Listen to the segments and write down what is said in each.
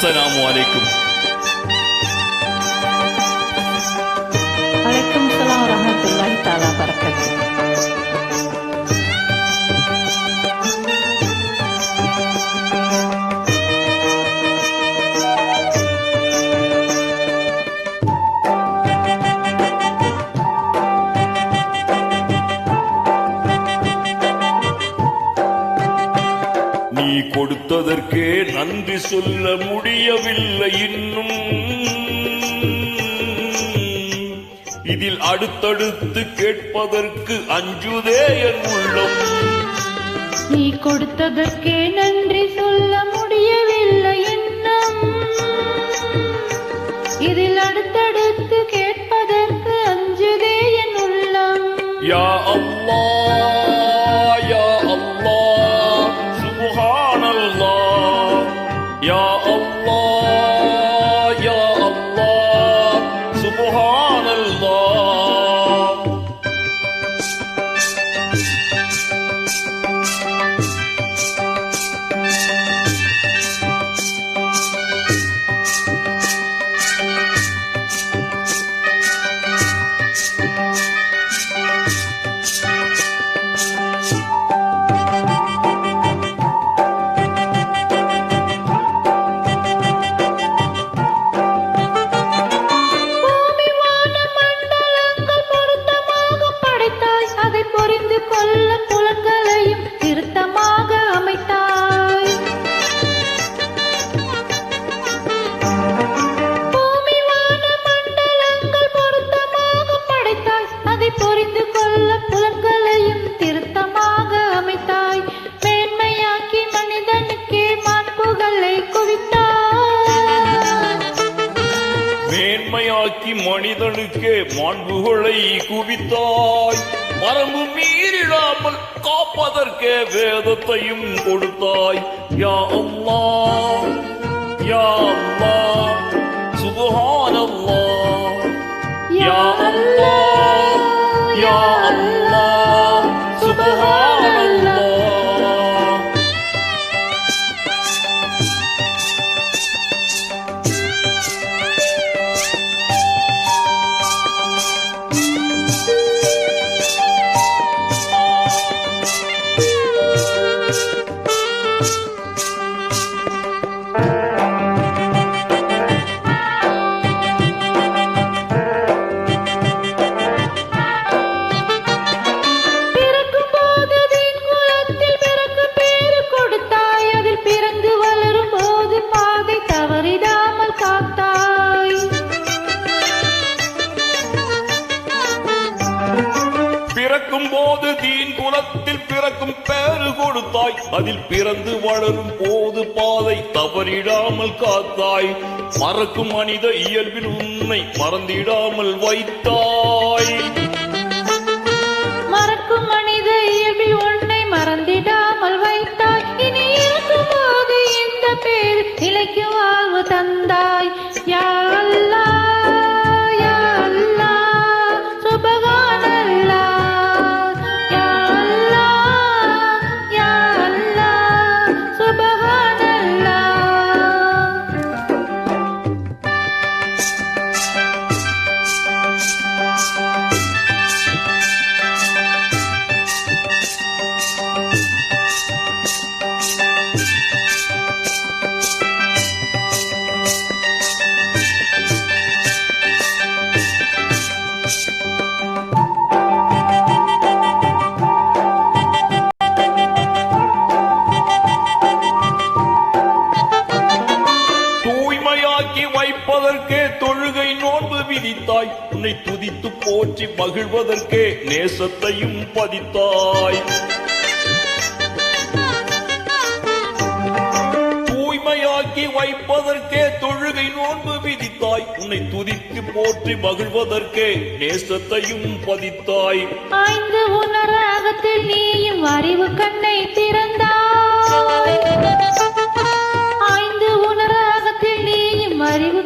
அஸ்ஸலாமு அலைக்கும். வலைக்கம் சலாம் வரமத்துல்லாஹி தாலா பரக்கத்து நீ கொடுத்ததற்கே நன்றி சொல்ல முடியவில்லை இன்னும். இதில் அடுத்தடுத்து கேட்பதற்கு அஞ்சுதே என் உள்ளம். நீ கொடுத்ததற்கே நன்றி சொல்ல. மாண்புகளை குவித்தாய். மரபு மீறிடாமல் காப்பதற்கே வேதத்தையும் கொடுத்தாய். யா அல்லாஹ் யா அல்லாஹ் சுப்ஹானல்லாஹ். யா அல்லாஹ். குலத்தில் பிறக்கும் பேரு கொடுத்தாய். அதில் பிறந்து வளரும் போது பாதை தவறிடாமல் காத்தாய். மறக்கும் மனித இயல்பில் உன்னை மறந்திடாமல் வைத்தாய். நோன்பு உன்னை துதித்து போற்றி மகிழ்வதற்கே நேசத்தையும் பதித்தாய். தூய்மையாக்கி வைப்பதற்கே தொழுகை நோன்பு விதித்தாய். உன்னை துதித்து போற்றி மகிழ்வதற்கே நேசத்தையும் பதித்தாய். ஐந்து உணராகத்தில் நீயும் அறிவு கண்ணை திறந்தாய். ஐந்து உணராகத்தில் நீயும் அறிவு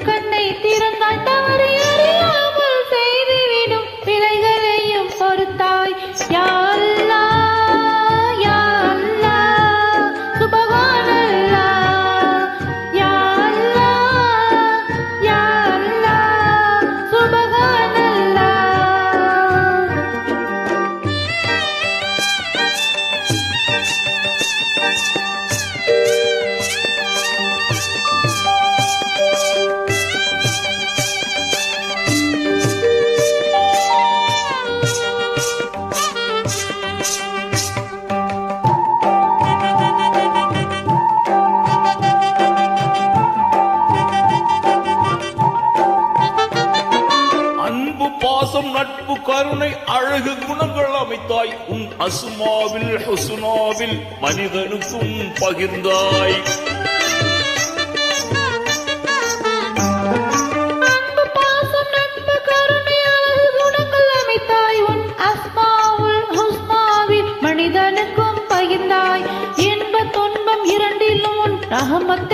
பாசம் நட்பு கருணை அழகு குணங்கள் அமைத்தாய். உன் அசுமாவில் ஹுஸ்மாவில் மனிதனுக்கும் பகிர்ந்தாய். இன்ப துன்பம் இரண்டிலும் உன் ரஹமத்தையே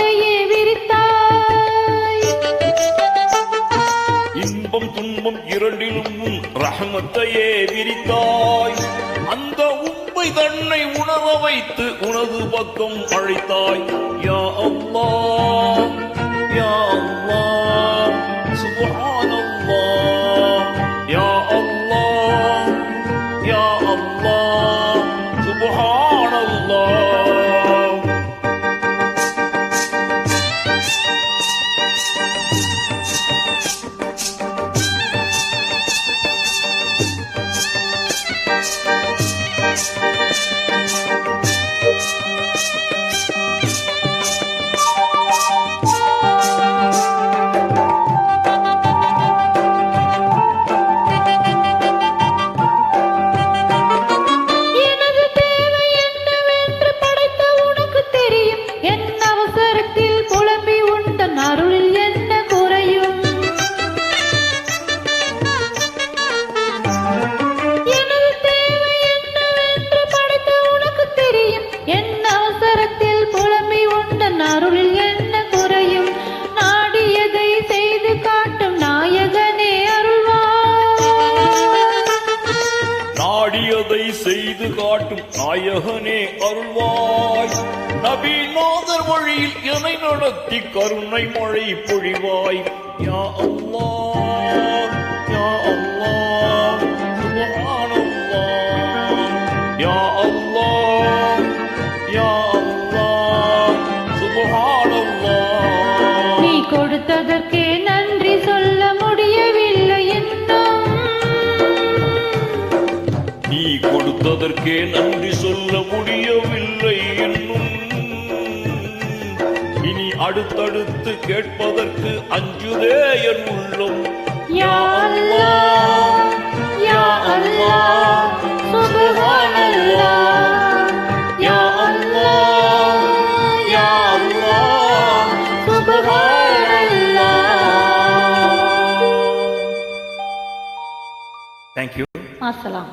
துன்பம் இரண்டிலும் ரஹமத்தையே விரித்தாய். அந்த உண்மை தன்னை உணர வைத்து உனது பக்கம் அழைத்தாய். யா அல்லாஹ் யா அம்மா சுப்ஹானல்லாஹ். செய்து காட்டும் நாயகனே அருள்வாய். நபிநாதர் வழியில் என்னை நடத்தி கருணை மழை பொழிவாய். யா அல்லாஹ் யா அல்லாஹ் சுப்ஹானல்லாஹ் யா அல்லாஹ் யா அல்லாஹ் கொடுத்ததற்கே நன்றி சொல்ல முடியவில்லை என்னும். இனி அடுத்தடுத்து கேட்பதற்கு அஞ்சுதே என் உள்ளம். யா அல்லாஹ் யா அல்லாஹ் சுப்ஹானல்லாஹ் யா அல்லாஹ் யா அல்லாஹ் சுப்ஹானல்லாஹ் தேங்க்யூ அஸ்ஸலாம்